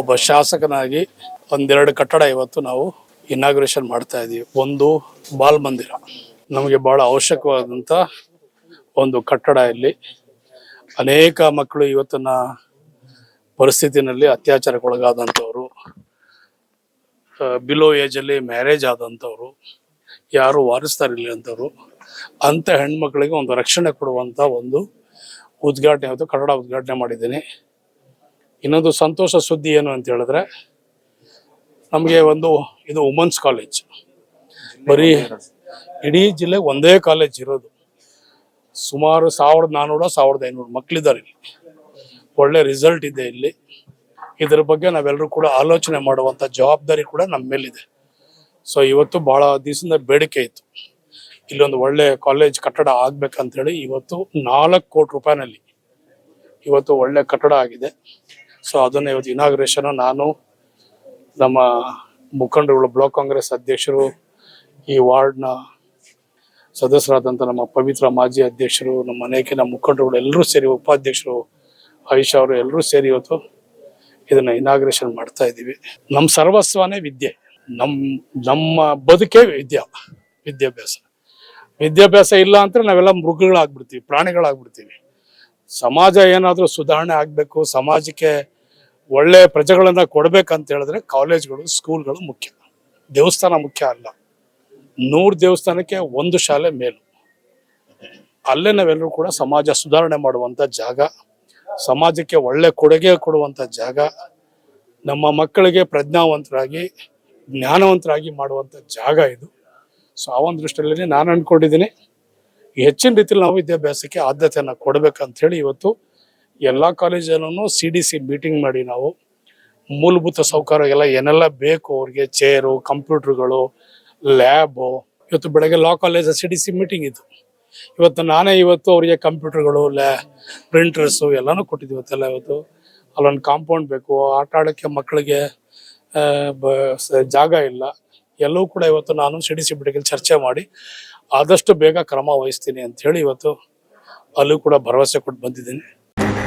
ಒಬ್ಬ ಶಾಸಕನಾಗಿ ಒಂದೆರಡು ಕಟ್ಟಡ ಇವತ್ತು ನಾವು ಇನಾಗ್ರೇಷನ್ ಮಾಡ್ತಾ ಇದ್ದೀವಿ ಒಂದು ಬಾಲ್ ಮಂದಿರ. ನಮಗೆ ಬಹಳ ಅವಶ್ಯಕವಾದಂಥ ಒಂದು ಕಟ್ಟಡ ಇಲ್ಲಿ. ಅನೇಕ ಮಕ್ಕಳು ಇವತ್ತಿನ ಪರಿಸ್ಥಿತಿನಲ್ಲಿ ಅತ್ಯಾಚಾರಕ್ಕೊಳಗಾದಂಥವ್ರು ಬಿಲೋ ಏಜಲ್ಲಿ ಮ್ಯಾರೇಜ್ ಆದಂಥವ್ರು, ಯಾರು ವಾರಿಸ್ತಾರಿಲ್ಲ ಅಂಥವ್ರು ಅಂಥ ಹೆಣ್ಮಕ್ಳಿಗೆ ಒಂದು ರಕ್ಷಣೆ ಕೊಡುವಂಥ ಒಂದು ಉದ್ಘಾಟನೆ, ಇವತ್ತು ಕಟ್ಟಡ ಉದ್ಘಾಟನೆ ಮಾಡಿದ್ದೀನಿ. ಇನ್ನೊಂದು ಸಂತೋಷ ಸುದ್ದಿ ಏನು ಅಂತ ಹೇಳಿದ್ರೆ, ನಮಗೆ ಒಂದು ಇದು ವುಮೆನ್ಸ್ ಕಾಲೇಜ್ ಬರೀ ಇಡೀ ಜಿಲ್ಲೆ ಒಂದೇ ಕಾಲೇಜ್ ಇರೋದು. ಸುಮಾರು ಸಾವಿರದ ನಾನ್ನೂರ ಸಾವಿರದ ಐನೂರು ಮಕ್ಕಳಿದ್ದಾರೆ ಇಲ್ಲಿ. ಒಳ್ಳೆ ರಿಸಲ್ಟ್ ಇದೆ ಇಲ್ಲಿ. ಇದ್ರ ಬಗ್ಗೆ ನಾವೆಲ್ಲರೂ ಕೂಡ ಆಲೋಚನೆ ಮಾಡುವಂಥ ಜವಾಬ್ದಾರಿ ಕೂಡ ನಮ್ಮ ಮೇಲಿದೆ. ಸೊ ಇವತ್ತು ಬಹಳ ದಿವಸದಿಂದ ಬೇಡಿಕೆ ಇತ್ತು. ಇಲ್ಲೊಂದು ಒಳ್ಳೆ ಕಾಲೇಜ್ ಕಟ್ಟಡ ಆಗ್ಬೇಕಂತೇಳಿ ಇವತ್ತು ನಾಲ್ಕು ಕೋಟಿ ರೂಪಾಯಿನಲ್ಲಿ ಇವತ್ತು ಒಳ್ಳೆ ಕಟ್ಟಡ ಆಗಿದೆ. ಸೊ ಅದನ್ನ ಇವತ್ತು ಇನಾಗ್ರೇಷನ್ ನಾನು, ನಮ್ಮ ಮುಖಂಡರುಗಳು, ಬ್ಲಾಕ್ ಕಾಂಗ್ರೆಸ್ ಅಧ್ಯಕ್ಷರು, ಈ ವಾರ್ಡ್ನ ಸದಸ್ಯರಾದಂಥ ನಮ್ಮ ಪವಿತ್ರ ಮಾಜಿ ಅಧ್ಯಕ್ಷರು, ನಮ್ಮ ಅನೇಕಿನ ಮುಖಂಡರುಗಳು, ಎಲ್ಲರೂ ಸೇರಿ ಉಪಾಧ್ಯಕ್ಷರು ಆಯುಷ್ ಅವರು, ಎಲ್ಲರೂ ಸೇರಿ ಇವತ್ತು ಇದನ್ನ ಇನಾಗ್ರೇಷನ್ ಮಾಡ್ತಾ ಇದ್ದೀವಿ. ನಮ್ಮ ಸರ್ವಸ್ವನೇ ವಿದ್ಯೆ. ನಮ್ಮ ನಮ್ಮ ಬದುಕೇ ವಿದ್ಯಾ, ವಿದ್ಯಾಭ್ಯಾಸ. ವಿದ್ಯಾಭ್ಯಾಸ ಇಲ್ಲ ಅಂದ್ರೆ ನಾವೆಲ್ಲ ಮೃಗಗಳಾಗ್ಬಿಡ್ತೀವಿ, ಪ್ರಾಣಿಗಳಾಗ್ಬಿಡ್ತೀವಿ. ಸಮಾಜ ಏನಾದರೂ ಸುಧಾರಣೆ ಆಗಬೇಕು, ಸಮಾಜಕ್ಕೆ ಒಳ್ಳೆ ಪ್ರಜೆಗಳನ್ನ ಕೊಡ್ಬೇಕಂತ ಹೇಳಿದ್ರೆ ಕಾಲೇಜ್ಗಳು, ಸ್ಕೂಲ್ಗಳು ಮುಖ್ಯ. ದೇವಸ್ಥಾನ ಮುಖ್ಯ ಅಲ್ಲ. ನೂರು ದೇವಸ್ಥಾನಕ್ಕೆ ಒಂದು ಶಾಲೆ ಮೇಲು. ಅಲ್ಲೇ ನಾವೆಲ್ಲರೂ ಕೂಡ ಸಮಾಜ ಸುಧಾರಣೆ ಮಾಡುವಂತ ಜಾಗ, ಸಮಾಜಕ್ಕೆ ಒಳ್ಳೆ ಕೊಡುಗೆ ಕೊಡುವಂತ ಜಾಗ, ನಮ್ಮ ಮಕ್ಕಳಿಗೆ ಪ್ರಜ್ಞಾವಂತರಾಗಿ, ಜ್ಞಾನವಂತರಾಗಿ ಮಾಡುವಂತ ಜಾಗ ಇದು. ಸೊ ಆ ಒಂದು ದೃಷ್ಟಿಯಲ್ಲಿ ನಾನು ಅನ್ಕೊಂಡಿದ್ದೀನಿ, ಹೆಚ್ಚಿನ ರೀತಿಯಲ್ಲಿ ನಾವು ವಿದ್ಯಾಭ್ಯಾಸಕ್ಕೆ ಆದ್ಯತೆಯನ್ನು ಕೊಡ್ಬೇಕಂತ ಹೇಳಿ ಇವತ್ತು ಎಲ್ಲ ಕಾಲೇಜಲ್ಲೂ ಸಿ ಡಿ ಸಿ ಮೀಟಿಂಗ್ ಮಾಡಿ ನಾವು. ಮೂಲಭೂತ ಸೌಕರ್ಯ ಎಲ್ಲ ಏನೆಲ್ಲ ಬೇಕು ಅವ್ರಿಗೆ? ಚೇರು ಕಂಪ್ಯೂಟರ್ಗಳು ಲ್ಯಾಬು ಇವತ್ತು ಬೆಳಗ್ಗೆ law college C D C meeting ಇತ್ತು. ಇವತ್ತು ನಾನೇ ಇವತ್ತು ಅವರಿಗೆ ಕಂಪ್ಯೂಟರ್ಗಳು ಲ್ಯಾ ಪ್ರಿಂಟರ್ಸು ಎಲ್ಲನೂ ಕೊಟ್ಟಿದ್ವಿ ಇವತ್ತೆಲ್ಲ ಇವತ್ತು. ಅಲ್ಲೊಂದು ಕಾಂಪೌಂಡ್ ಬೇಕು, ಆಟ ಆಡೋಕ್ಕೆ ಮಕ್ಕಳಿಗೆ ಜಾಗ ಇಲ್ಲ. ಎಲ್ಲವೂ ಕೂಡ ಇವತ್ತು ನಾನು ಸಿ ಡಿ ಸಿ ಮೀಟಿಂಗಲ್ಲಿ ಚರ್ಚೆ ಮಾಡಿ ಆದಷ್ಟು ಬೇಗ ಕ್ರಮ ವಹಿಸ್ತೀನಿ ಅಂತ ಹೇಳಿ ಇವತ್ತು ಅಲ್ಲೂ ಕೂಡ ಭರವಸೆ ಕೊಟ್ಟು ಬಂದಿದ್ದೀನಿ.